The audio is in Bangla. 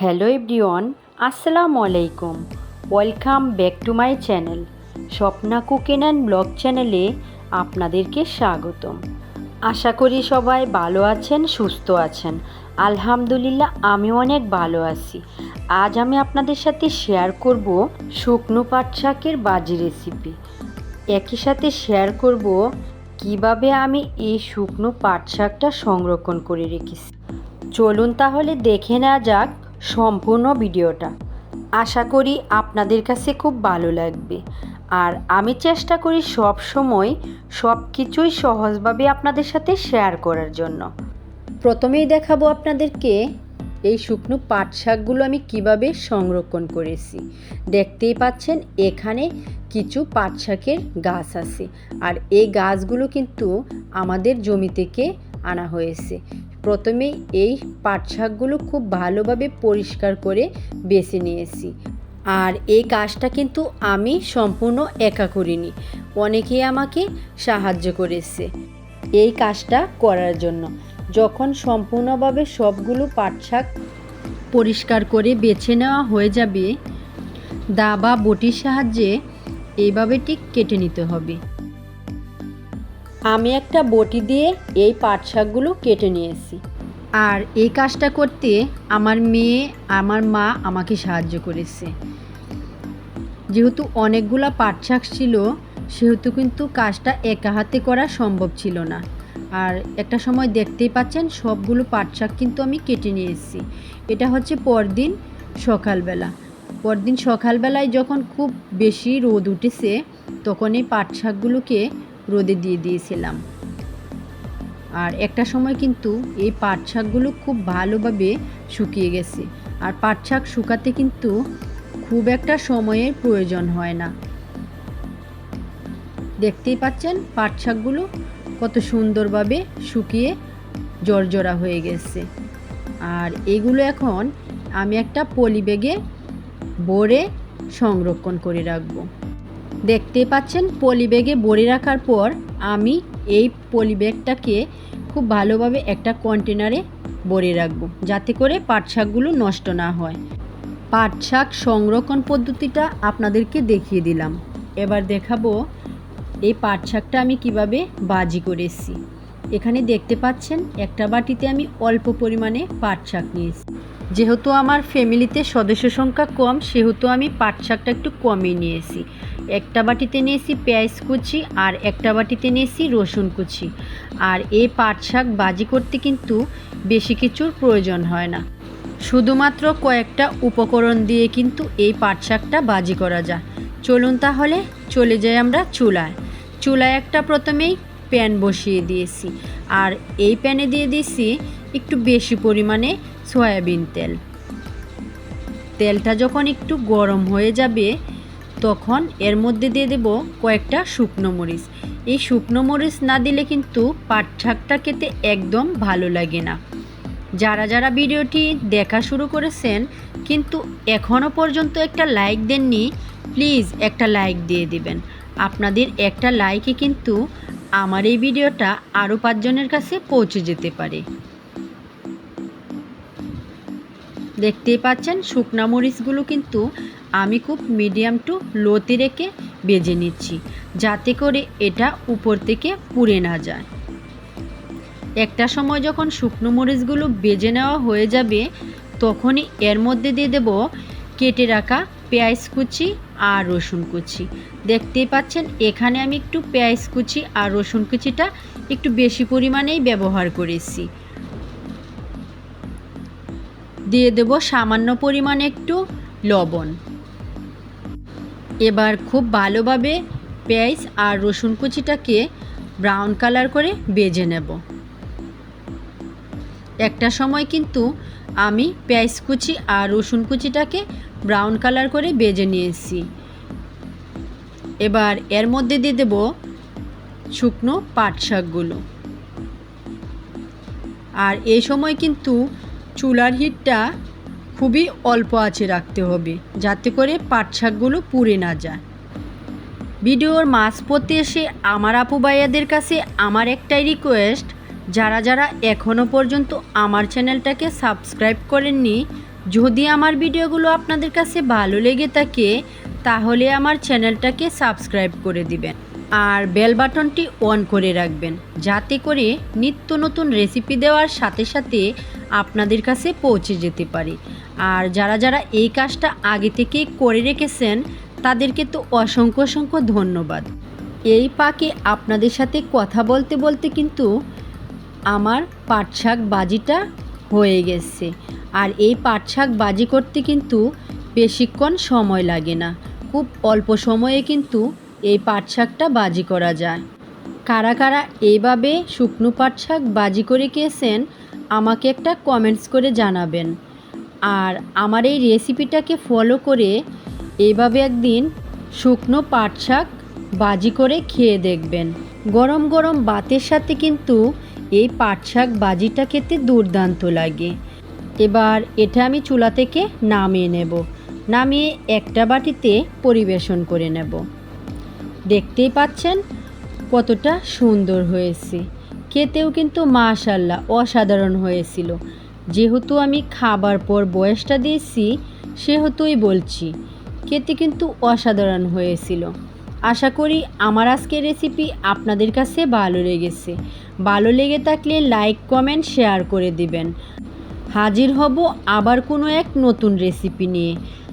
হ্যালো এভরিওয়ান, আসসালামু আলাইকুম। Welcome back to my channel. Swapna cooking and blog চ্যানেলে আপনাদেরকে স্বাগতম। আশা করি সবাই ভালো আছেন, সুস্থ আছেন। আলহামদুলিল্লাহ আমি অনেক ভালো আছি। আজ আমি আপনাদের সাথে শেয়ার করব শুকনো পাট শাকের বাজি রেসিপি একই সাথে শেয়ার করব কীভাবে আমি এই শুকনো পাট শাকটা সংরক্ষণ করে রেখেছি। চলুন তাহলে দেখে নেওয়া যাক সম্পূর্ণ ভিডিওটা। আশা করি আপনাদের কাছে খুব ভালো লাগবে। আর আমি চেষ্টা করি সব সময় সব কিছুই সহজভাবে আপনাদের সাথে শেয়ার করার জন্য। প্রথমেই দেখাবো আপনাদেরকে এই শুকনো পাট শাকগুলো আমি কীভাবে সংরক্ষণ করেছি। দেখতেই পাচ্ছেন, এখানে কিছু পাট শাকের গাছ আছে। আর এই গাছগুলো কিন্তু আমাদের জমি থেকে আনা হয়েছে। প্রথমে এই পাট শাকগুলো খুব ভালোভাবে পরিষ্কার করে বেছে নিয়েছি। আর এই কাজটা কিন্তু আমি সম্পূর্ণ একা করিনি, অনেকেই আমাকে সাহায্য করেছে এই কাজটা করার জন্য। যখন সম্পূর্ণভাবে সবগুলো পাট শাক পরিষ্কার করে বেছে নেওয়া হয়ে যাবে দা বা বটির সাহায্যে এইভাবে ঠিক কেটে নিতে হবে। আমি একটা বটি দিয়ে এই পাট শাকগুলো কেটে নিয়েছি। আর এই কাজটা করতে আমার মেয়ে, আমার মা আমাকে সাহায্য করেছে। যেহেতু অনেকগুলো পাট শাক ছিল, সেহেতু কিন্তু কাজটা একা হাতে করা সম্ভব ছিল না। আর একটা সময় দেখতেই পাচ্ছেন, সবগুলো পাট শাক কিন্তু আমি কেটে নিয়ে এসেছি এটা হচ্ছে পরদিন সকালবেলা। পরদিন সকালবেলায় যখন খুব বেশি রোদ উঠেছে, তখন এই পাট শাকগুলোকে রোদে দিয়ে দিয়েছিলাম। আর একটা সময় কিন্তু এই পাট শাকগুলো খুব ভালোভাবে শুকিয়ে গেছে। আর পাট শাক শুকাতে কিন্তু খুব একটা সময়ের প্রয়োজন হয় না। দেখতেই পাচ্ছেন পাট শাকগুলো কত সুন্দরভাবে শুকিয়ে জর্জরা হয়ে গেছে। আর এগুলো এখন আমি একটা পলি ব্যাগে ভরে সংরক্ষণ করে রাখব। দেখতেই পাচ্ছেন পলি ব্যাগে ভরে রাখার পর আমি এই পলি ব্যাগটাকে খুব ভালোভাবে একটা কন্টেনারে ভরে রাখব, যাতে করে পাট শাকগুলো নষ্ট না হয়। পাট শাক সংরক্ষণ পদ্ধতিটা আপনাদেরকে দেখিয়ে দিলাম। এবার দেখাবো এই পাট শাকটা আমি কীভাবে বাজি করেছি এখানে দেখতে পাচ্ছেন, একটা বাটিতে আমি অল্প পরিমাণে পাট শাক নিয়েছি। যেহেতু আমার ফ্যামিলিতে সদস্য সংখ্যা কম, সেহেতু আমি পাট শাকটা একটু কমই নিয়েছি। একটা বাটিতে নিয়েছি পেঁয়াজ কুচি আর একটা বাটিতে নিয়েছি রসুন কুচি। আর এই পাট শাক বাজি করতে কিন্তু বেশি কিছুর প্রয়োজন হয় না। শুধুমাত্র কয়েকটা উপকরণ দিয়ে কিন্তু এই পাট শাকটা বাজি করা যায়। চলুন তাহলে চলে যাই আমরা চুলায়। চুলায় একটা প্রথমেই প্যান বসিয়ে দিয়েছি। আর এই প্যানে দিয়ে দিয়েছি একটু বেশি পরিমাণে সয়াবিন তেল। তেলটা যখন একটু গরম হয়ে যাবে তখন এর মধ্যে দিয়ে দেব কয়েকটা শুকনো মরিচ। এই শুকনো মরিচ না দিলে কিন্তু পাট শাকটা খেতে একদম ভালো লাগে না। যারা যারা ভিডিওটি দেখা শুরু করেছেন, কিন্তু এখনও পর্যন্ত একটা লাইক দেননি, প্লিজ একটা লাইক দিয়ে দিবেন। আপনাদের একটা লাইকে কিন্তু আমার এই ভিডিওটা আরও পাঁচজনের কাছে পৌঁছে যেতে পারে। দেখতেই পাচ্ছেন, শুকনা মরিচগুলো কিন্তু আমি খুব মিডিয়াম টু লোতে রেখে বেজে নিচ্ছি, যাতে করে এটা উপর থেকে পুড়ে না যায়। একটা সময় যখন শুকনো মরিচগুলো বেজে নেওয়া হয়ে যাবে, তখনই এর মধ্যে দিয়ে দেব কেটে রাখা পেঁয়াজ কুচি আর রসুন কুচি। দেখতেই পাচ্ছেন, এখানে আমি একটু পেঁয়াজ কুচি আর রসুন কুচিটা একটু বেশি পরিমাণেই ব্যবহার করেছি। দিয়ে দেব সামান্য পরিমাণ একটু লবণ। এবার খুব ভালোভাবে পেঁয়াজ আর রসুন কুচিটাকে ব্রাউন কালার করে বেজে নেব। একটা সময় কিন্তু আমি পেঁয়াজ কুচি আর রসুন কুচিটাকে ব্রাউন কালার করে বেজে নিয়েছি। এবার এর মধ্যে দিয়ে দেব শুকনো পাট শাকগুলো আর এই সময় কিন্তু চুলার হিটটা খুবই অল্প আছে রাখতে হবে, যাতে করে পাট শাকগুলো পুড়ে না যায়। ভিডিওর মাঝপথে এসে আমার আপু ভাইয়াদের কাছে আমার একটাই রিকোয়েস্ট যারা যারা এখনও পর্যন্ত আমার চ্যানেলটাকে সাবস্ক্রাইব করেননি, যদি আমার ভিডিওগুলো আপনাদের কাছে ভালো লেগে থাকে, তাহলে আমার চ্যানেলটাকে সাবস্ক্রাইব করে দিবেন। আর বেল বাটনটি অন করে রাখবেন, যাতে করে নিত্য নতুন রেসিপি দেওয়ার সাথে সাথে আপনাদের কাছে পৌঁছে যেতে পারে। আর যারা যারা এই কাজটা আগে থেকেই করে রেখেছেন, তাদেরকে তো অসংখ্য অসংখ্য ধন্যবাদ। এই পাকে আপনাদের সাথে কথা বলতে বলতে কিন্তু আমার পাট শাক বাজিটা হয়ে গেছে। আর এই পাট শাক বাজি করতে কিন্তু বেশিক্ষণ সময় লাগে না। খুব অল্প সময়ে কিন্তু এই পাট শাকটা বাজি করা যায়। কারা কারা এইভাবে শুকনো পাট শাক বাজি করে খেয়েছেন, আমাকে একটা কমেন্টস করে জানাবেন। আর আমার এই রেসিপিটাকে ফলো করে এইভাবে একদিন শুকনো পাট শাক বাজি করে খেয়ে দেখবেন। গরম গরম ভাতের সাথে কিন্তু এই পাট শাক বাজিটা খেতে দুর্দান্ত লাগে। এবার এটা আমি চুলা থেকে নামিয়ে নেব। নামিয়ে একটা বাটিতে পরিবেশন করে নেব। দেখতেই পাচ্ছেন কতটা সুন্দর হয়েছে। খেতেও কিন্তু মাশাল্লাহ অসাধারণ হয়েছিল। যেহেতু আমি খাবার পর বয়সটা দিয়েছি, সেহেতুই বলছি, খেতে কিন্তু অসাধারণ হয়েছিল। আশা করি আমার আজকের রেসিপি আপনাদের কাছে ভালো লেগেছে। ভালো লেগে থাকলে লাইক কমেন্ট শেয়ার করে দিবেন। হাজির হব আবার কোনো এক নতুন রেসিপি নিয়ে।